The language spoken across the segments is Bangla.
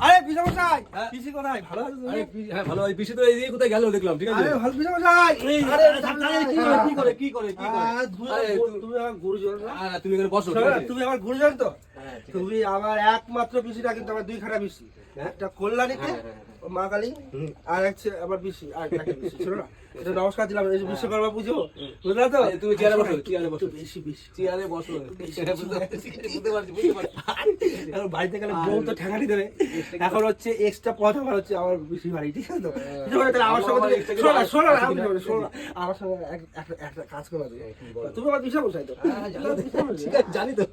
আরে পিসা মশাই! হ্যাঁ? পিসি কোথায়? ভালো আছো তুমি? আরে হ্যাঁ ভালো। ভাই পিসি তো এইদিকে কোথায় গেল দেখলাম ঠিক আছে? আরে ভালো পিসা মশাই! আরে আরে, কি করে কি করে কি করে কি করে? আহ, তুমি আরে আমার- তুমি আমার গুরুজন না? তুমি এখানে বসো আমার গুরুজন তো? হ্যাঁ। তুমি আমার একমাত্র পিসিটা কিন্তু আমার দুই খানা পিসি। হ্যাঁ? একটা কল্যাণীতে মা কালী আর এক আমার পিসি আর একটা পিসি ছিল না? এটা নমস্কার দিলাম এই বিশ্বকর্মা পুজো বুঝলা তো? তুমি চেয়ারে বসো, চেয়ারে বসো। বেশি বেশি। চেয়ারে বসো। বুঝতে পারছি বুঝতে পারছি। এখন বাড়িতে গেলে বউ তো দেবে। এখন হচ্ছে এক্সট্রা পথ আমার হচ্ছে আমার বেশি বাড়ি ঠিক আছে তো? তাহলে আমার সঙ্গে শোনো না, শোনো না, শোনো না, আমার সঙ্গে একটা- কাজ করে তুমি। আমার বিষয় বসাই তো? হ্যাঁ, জানি। তো,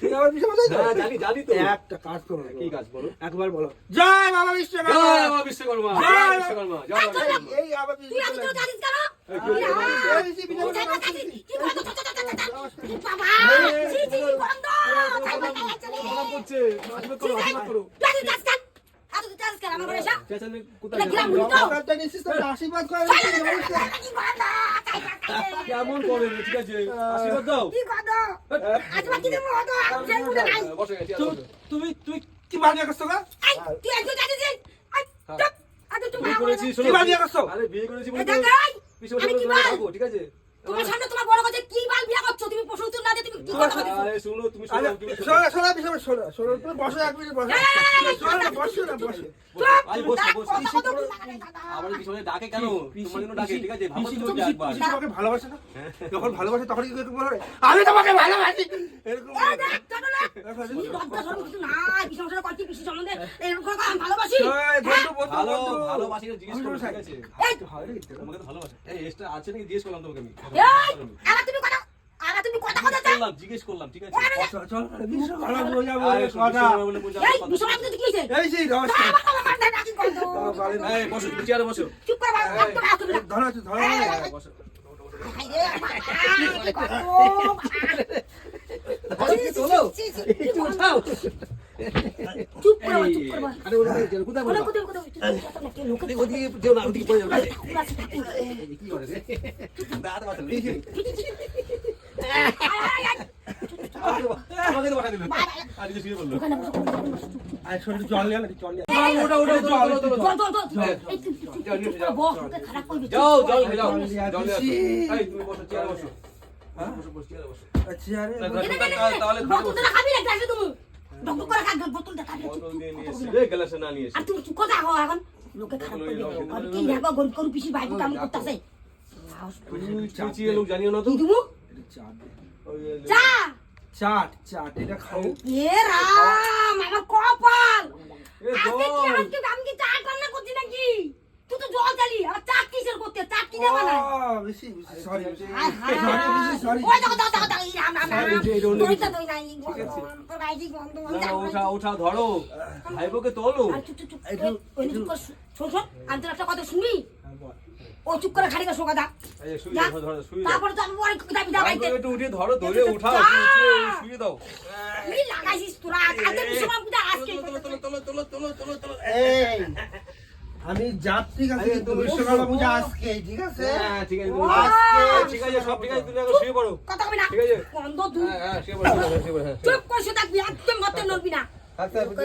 তুমি আমার বিষয় বসাই তো? হ্যাঁ, জানি জানি তো। একটা কাজ করো। কি কাজ বলো? একবার বলো। জয় বাবা বিশ্বকর্মা বাবা বিশ্বকর্মা জয় বিশ্বকর্মা জয় বিশ্বকর্মা। এই আবার বিশ্বকর্মা তুই করছে তুই কেন? কেমন করে ঠিক আছে আশীর্বাদ দাও তুমি তুমি তুমি কি বানিয়ে গা তুই এত দূর যাচ্ছিস? এই, চুপ। এত চুপ বিয়ে না, করেছি শোনো। কি বানিয়ে আসছো? আরে বিয়ে করেছি বলে এই তো দেখ, এই, পিছনে আমি কি বলে বল? থাকো ঠিক আছে? তোমার সামনে তোমার বড় কথা কি বাল বিয়া করছ? তুমি প্রশ্ন উত্তর না দিয়ে তুমি কি কথা বলছো আরে শুনো তুমি শোনো তুমি শোনো। শোনো শোনো শোনো শোনো তুমি বসো এক মিনিট বসো। শোনো বসো না বসো। আরে বসো বসো কত কত কি লাগালে দাদা? আবার পিছনে ডাকে কেন? তোমার জন্য ডাকে ঠিক আছে ভাবো তুমি একবার পিসি তোমাকে ভালোবাসে না? যখন ভালোবাসে তখন কি এরকম বলে আমি তোমাকে ভালোবাসি। এরকম জিজ্ঞেস করলাম তোমাকে আমি এই, আবার তুমি কথা আবার তুমি কথা কথা চাও? করলাম জিজ্ঞেস করলাম ঠিক আছে বসো চেয়ারে বসো চুপ করে। ধরো ধরো হ্যাঁ, বসো হায় রে, বাবা, কি গন্ধ, বাবা। ছি, ছি, ছি, ছি, গন্ধ। চুপ করে চুপ করে আরে ওটা কোথায় কোথায়, বসো কোথায়, কোথায়? নাকি লোকে ওদিকে ওদিকে না ওদিকে পড়ে যাবে কি করে রে? দাঁত তুই- তুই- তুই- যাও, যাও। যাও যাও চেয়ারে বসো। আচ্ছা না, না, না, না, না, না, তুমি। ডকডক করে খা, বোতলটা খাবি, চুপ, বোতল কথা না। রে গ্লাসে না নিয়ে এসে আর তুমি চুপ করে থাকো এখন। লোকে খারাপ নাও, আর বোতল কি নিয়ে দেখব, গরিব গরিব পিসির ভাইপো কেমন করতাছে। চুচিয়ে লোক জানিও না তো কি দিমু? চা। চাট চাট এটা খাও এ রাম, আমার কপাল। আজকে কি। আজকে আমি কি চা রান্না করছি নাকি? তুই তো জল চালি, আর চা কিসের করতে? চা কি বেশি বেশি সরি। সরি সরি ওই দেখো, দেখো, দেখো, দেখো, এই রাম, এই ওঠা ওঠা ধরো তোলো শো- শোন, শোন, আমি তোর একটা কথা শুনবি? ও চুপ করে খালি শোকা দা। এই। তারপরে তো আমি অনেক দাবি দাবাইতে। একটু উঠিয়ে ধরো ধরে উঠাও শুয়ে দাও কি লাগাইছিস তোরা? আজকে বিশ্বকর্মা পূজা আজকে। তোলো, তোলো, তোলো, তোলো, তোলো, তোলো, তোলো। এই আমি কিন্তু তুমি বিশ্বকর্মা পূজা আজকে ঠিক আছে হ্যাঁ, ঠিক আছে আজকে হ্যাঁ, ঠিক আছে সব ঠিক আছে তুমি এখন শুয়ে পড়ো কথা কবি না। ঠিক আছে। গন্ধ দূর। হ্যাঁ হ্যাঁ শুয়ে পড়ো শুয়ে পড়ো, পড়ো হ্যাঁ চুপ করে শুয়ে থাকবি, একদম নড়বি না।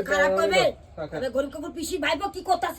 খারাপ করবে। গরিব কাকুর পিসি ভাইবো কি করতেছে